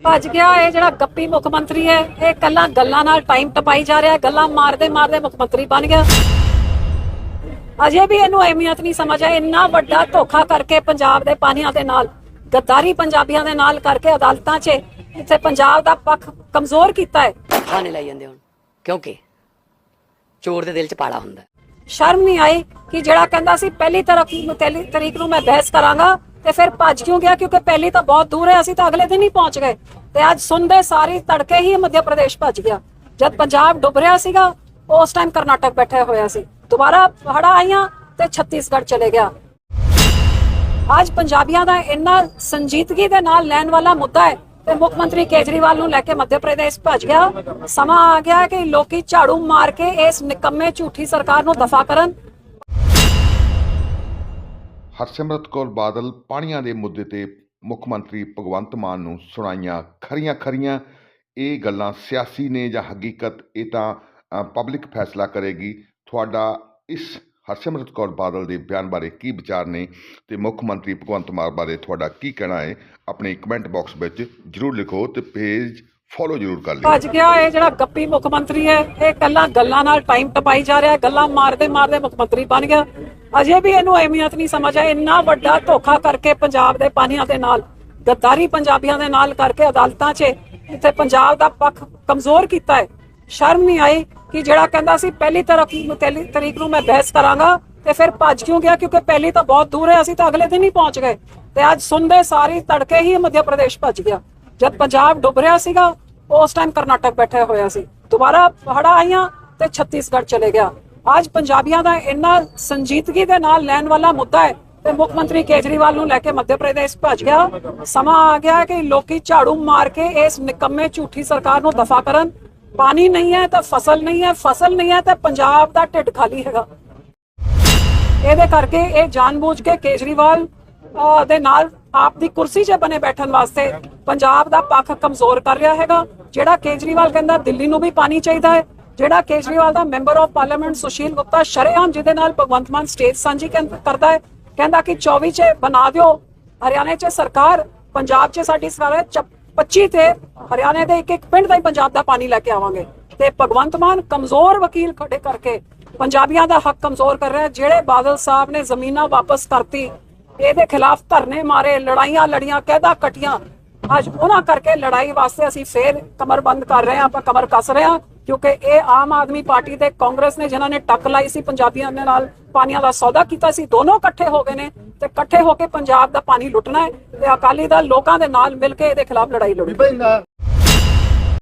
ਭੱਜ ਗਿਆ ਇਹ ਜਿਹੜਾ ਗੱਪੀ ਮੁੱਖ ਮੰਤਰੀ ਹੈ ਇਹ ਕੱਲਾ ਗੱਲਾਂ ਨਾਲ ਟਾਈਮ ਟਪਾਈ ਜਾ ਰਿਹਾ ਗੱਲਾਂ ਮਾਰਦੇ ਮਾਰਦੇ ਮੁੱਖ ਮੰਤਰੀ ਬਣ ਗਿਆ। ਅਜੇ ਵੀ ਇਹਨੂੰ ਅਹਿਮੀਅਤ ਨਹੀਂ ਸਮਝ ਆਈ ਇੰਨਾ ਵੱਡਾ ਧੋਖਾ ਕਰਕੇ ਪੰਜਾਬ ਦੇ ਪਾਣੀਆਂ ਦੇ ਨਾਲ ਗੱਦਾਰੀ ਪੰਜਾਬੀਆਂ ਦੇ ਨਾਲ ਕਰਕੇ ਅਦਾਲਤਾਂ 'ਚ ਇੱਥੇ ਪੰਜਾਬ ਦਾ ਪੱਖ ਕਮਜ਼ੋਰ ਕੀਤਾ ਹੈ। ਖਾਣੇ ਲਾਈ ਜਾਂਦੇ ਹੁਣ ਕਿਉਂਕਿ ਚੋਰ ਦੇ ਦਿਲ 'ਚ ਪਾਲਾ ਹੁੰਦਾ। ਸ਼ਰਮ ਨਹੀਂ ਆਈ ਕਿ ਜਿਹੜਾ ਕਹਿੰਦਾ ਸੀ ਪਹਿਲੀ ਪਹਿਲੀ ਤਰੀਕ ਨੂੰ ਮੈਂ ਬਹਿਸ ਕਰਾਂਗਾ ਤੇ ਫਿਰ ਭੱਜ ਕਿਉਂ ਗਿਆ? ਕਿਉਂਕਿ ਪਹਿਲੀ ਤਾਂ ਬਹੁਤ ਦੂਰ ਹੈ, ਅਸੀਂ ਤਾਂ ਅਗਲੇ ਦਿਨ ਹੀ ਪਹੁੰਚ ਗਏ। ਤੇ ਅੱਜ ਸੁਣਦੇ ਸਾਰੀ ਤੜਕੇ ਹੀ ਮੱਧ ਪ੍ਰਦੇਸ਼ ਭੱਜ ਗਿਆ। ਜਦ ਪੰਜਾਬ ਡੁੱਬ ਰਿਹਾ ਸੀਗਾ, ਉਸ ਟਾਈਮ ਕਰਨਾਟਕ ਬੈਠੇ ਹੋਇਆ ਸੀ। ਦੁਬਾਰਾ ਹੜਾ ਆਈਆਂ ਤੇ ਛੱਤੀਸਗੜ੍ਹ ਚਲੇ ਗਿਆ। ਅੱਜ ਪੰਜਾਬੀਆਂ ਦਾ ਇੰਨਾ ਸੰਜੀਦਗੀ ਦੇ ਨਾਲ ਲੈਣ ਵਾਲਾ ਮੁੱਦਾ ਹੈ ਤੇ ਮੁੱਖ ਮੰਤਰੀ ਕੇਜਰੀਵਾਲ ਨੂੰ ਲੈ ਕੇ ਮੱਧ ਪ੍ਰਦੇਸ਼ ਭੱਜ ਗਿਆ। ਸਮਾਂ ਆ ਗਿਆ ਕਿ ਲੋਕੀ ਝਾੜੂ ਮਾਰ ਕੇ ਇਸ ਨਿਕੰਮੇ ਝੂਠੀ ਸਰਕਾਰ ਨੂੰ ਦਫਾ ਕਰਨ। ਹਰਸਿਮਰਤ ਕੌਰ ਬਾਦਲ ਪਾਣੀਆਂ ਦੇ ਮੁੱਦੇ ਤੇ ਮੁੱਖ ਮੰਤਰੀ ਭਗਵੰਤ ਮਾਨ ਨੂੰ ਸੁਣਾਈਆਂ ਖਰੀਆਂ ਖਰੀਆਂ। ਇਹ ਗੱਲਾਂ ਸਿਆਸੀ ਨੇ ਜਾਂ ਹਕੀਕਤ, ਇਹ ਤਾਂ ਪਬਲਿਕ ਫੈਸਲਾ ਕਰੇਗੀ। ਤੁਹਾਡਾ ਇਸ ਹਰਸਿਮਰਤ ਕੌਰ ਬਾਦਲ ਦੇ ਬਿਆਨ ਬਾਰੇ ਕੀ ਵਿਚਾਰ ਨੇ ਤੇ ਮੁੱਖ ਮੰਤਰੀ ਭਗਵੰਤ ਮਾਨ ਬਾਰੇ ਤੁਹਾਡਾ ਕੀ ਕਹਿਣਾ ਹੈ? ਆਪਣੇ ਕਮੈਂਟ ਬਾਕਸ ਵਿੱਚ ਜਰੂਰ ਲਿਖੋ ਤੇ ਪੇਜ ਫੋਲੋ ਜਰੂਰ ਕਰ ਲਿਓ। ਭੱਜ ਗਿਆ ਇਹ ਜਿਹੜਾ ਗੱਪੀ ਮੁੱਖ ਮੰਤਰੀ ਹੈ, ਇਹ ਕੱਲਾ ਗੱਲਾਂ ਨਾਲ ਟਾਈਮ ਟਪਾਈ ਜਾ ਰਿਹਾ, ਗੱਲਾਂ ਮਾਰਦੇ ਮਾਰਦੇ ਮੁੱਖ ਮੰਤਰੀ ਬਣ ਗਿਆ। ਅਜੇ ਵੀ ਇਹਨੂੰ ਅਹਿਮੀਅਤ ਨਹੀਂ ਸਮਝ ਆਈ। ਇੰਨਾ ਵੱਡਾ ਧੋਖਾ ਕਰਕੇ ਪੰਜਾਬ ਦੇ ਪਾਣੀਆਂ ਦੇ ਨਾਲ, ਗੱਦਾਰੀ ਪੰਜਾਬੀਆਂ ਦੇ ਨਾਲ ਕਰਕੇ ਅਦਾਲਤਾਂ 'ਚ ਇੱਥੇ ਪੰਜਾਬ ਦਾ ਪੱਖ ਕਮਜ਼ੋਰ ਕੀਤਾ ਹੈ। ਸ਼ਰਮ ਨਹੀਂ ਆਈ ਕਿ ਜਿਹੜਾ ਕਹਿੰਦਾ ਸੀ, ਪਹਿਲੀ ਤਰੀਕ ਤਰੀਕ ਨੂੰ ਮੈਂ ਬਹਿਸ ਕਰਾਂਗਾ ਤੇ ਫਿਰ ਭੱਜ ਕਿਉਂ ਗਿਆ? ਕਿਉਂਕਿ ਪਹਿਲੀ ਤਾਂ ਬਹੁਤ ਦੂਰ ਹੈ, ਅਸੀਂ ਤਾਂ ਅਗਲੇ ਦਿਨ ਹੀ ਪਹੁੰਚ ਗਏ। ਤੇ ਅੱਜ ਸੁਣਦੇ ਸਾਰੀ ਤੜਕੇ ਹੀ ਮੱਧ ਪ੍ਰਦੇਸ਼ ਭੱਜ ਗਿਆ। ਜਦ ਪੰਜਾਬ ਡੁੱਬ ਰਿਹਾ ਸੀਗਾ, ਉਸ ਟਾਈਮ ਕਰਨਾਟਕ ਬੈਠੇ ਹੋਇਆ ਸੀ। ਦੁਬਾਰਾ ਹੜਾ ਆਈਆਂ ਤੇ ਛੱਤੀਸਗੜ੍ਹ ਚਲੇ ਗਿਆ। ਅੱਜ ਪੰਜਾਬੀਆਂ ਦਾ ਇੰਨਾ ਸੰਜੀਦਗੀ ਦੇ ਨਾਲ ਲੈਣ ਵਾਲਾ ਮੁੱਦਾ ਹੈ ਤੇ ਮੁੱਖ ਮੰਤਰੀ ਕੇਜਰੀਵਾਲ ਨੂੰ ਲੈ ਕੇ ਮੱਧ ਪ੍ਰਦੇਸ਼ ਭੱਜ ਗਿਆ। ਸਮਾਂ ਆ ਗਿਆ ਕਿ ਲੋਕੀ ਝਾੜੂ ਮਾਰ ਕੇ ਇਸ ਨਿਕੰਮੇ ਝੂਠੀ ਸਰਕਾਰ ਨੂੰ ਦਫਾ ਕਰਨ। ਪਾਣੀ ਨਹੀਂ ਹੈ ਤਾਂ ਫਸਲ ਨਹੀਂ ਹੈ, ਫਸਲ ਨਹੀਂ ਹੈ ਤਾਂ ਪੰਜਾਬ ਦਾ ਢਿੱਡ ਖਾਲੀ ਹੈਗਾ। ਇਹਦੇ ਕਰਕੇ ਇਹ ਜਾਣਬੁੱਝ ਕੇ ਕੇਜਰੀਵਾਲ ਦੇ ਨਾਲ ਆਪ ਦੀ ਕੁਰਸੀ 'ਤੇ ਬਣੇ ਬੈਠਣ ਵਾਸਤੇ ਪੰਜਾਬ ਦਾ ਪੱਖ ਕਮਜ਼ੋਰ ਕਰ ਰਿਹਾ ਹੈਗਾ, ਜਿਹੜਾ ਕੇਜਰੀਵਾਲ ਕਹਿੰਦਾ ਦਿੱਲੀ ਨੂੰ ਵੀ ਪਾਣੀ ਚਾਹੀਦਾ ਹੈ। ਜਿਹੜਾ ਕੇਜਰੀਵਾਲ ਦਾ member of parliament Sushil Gupta ਸ਼ਰੇਆਮ ਜਿਹਦੇ ਨਾਲ ਭਗਵੰਤ ਮਾਨ ਸਟੇਜ ਸਾਂਝੀ ਕਰਦਾ ਹੈ, ਕਹਿੰਦਾ ਕਿ 24 'ਚ ਬਣਾ ਦਿਓ। ਹਰਿਆਣੇ 'ਚ ਸਰਕਾਰ, ਪੰਜਾਬ 'ਚ ਸਾਡੀ ਸਰਕਾਰ 25 ਤੇ ਹਰਿਆਣੇ ਦੇ ਇੱਕ ਇੱਕ ਪਿੰਡ ਦਾ ਹੀ ਪੰਜਾਬ ਦਾ ਪਾਣੀ ਲੈ ਕੇ ਆਵਾਂਗੇ। ਤੇ ਭਗਵੰਤ ਮਾਨ ਕਮਜ਼ੋਰ ਵਕੀਲ ਖੜੇ ਕਰਕੇ ਪੰਜਾਬੀਆਂ ਦਾ ਹੱਕ ਕਮਜ਼ੋਰ ਕਰ ਰਿਹਾ ਜਿਹੜੇ ਬਾਦਲ ਸਾਹਿਬ ਨੇ ਜ਼ਮੀਨਾਂ ਵਾਪਸ ਕਰਤੀ, ਇਹਦੇ ਖਿਲਾਫ ਧਰਨੇ ਮਾਰੇ, ਲੜਾਈਆਂ ਲੜੀਆਂ ਕਹਿਦਾ ਕਟੀਆਂ ਅੱਜ ਉਹਨਾਂ ਕਰਕੇ ਲੜਾਈ ਵਾਸਤੇ ਅਸੀਂ ਫੇਰ ਕਮਰ ਬੰਦ ਕਰ ਰਹੇ ਹਾਂ, ਆਪਾਂ ਕਮਰ ਕੱਸ ਰਹੇ ਹਾਂ, ਕਿਉਂਕਿ ਇਹ ਆਮ ਆਦਮੀ ਪਾਰਟੀ ਤੇ ਕਾਂਗਰਸ ਨੇ ਜਿਨ੍ਹਾਂ ਨੇ ਟੱਕ ਲਾਈ ਸੀ, ਪੰਜਾਬੀਆਂ ਦੇ ਨਾਲ ਪਾਣੀਆਂ ਦਾ ਸੌਦਾ ਕੀਤਾ ਸੀ, ਦੋਨੋਂ ਇਕੱਠੇ ਹੋ ਗਏ ਨੇ ਤੇ ਇਕੱਠੇ ਹੋ ਕੇ ਪੰਜਾਬ ਦਾ ਪਾਣੀ ਲੁੱਟਣਾ ਹੈ ਤੇ ਅਕਾਲੀ ਦਲ ਲੋਕਾਂ ਦੇ ਨਾਲ ਮਿਲ ਕੇ ਇਹਦੇ ਖਿਲਾਫ ਲੜਾਈ ਲੜੂ।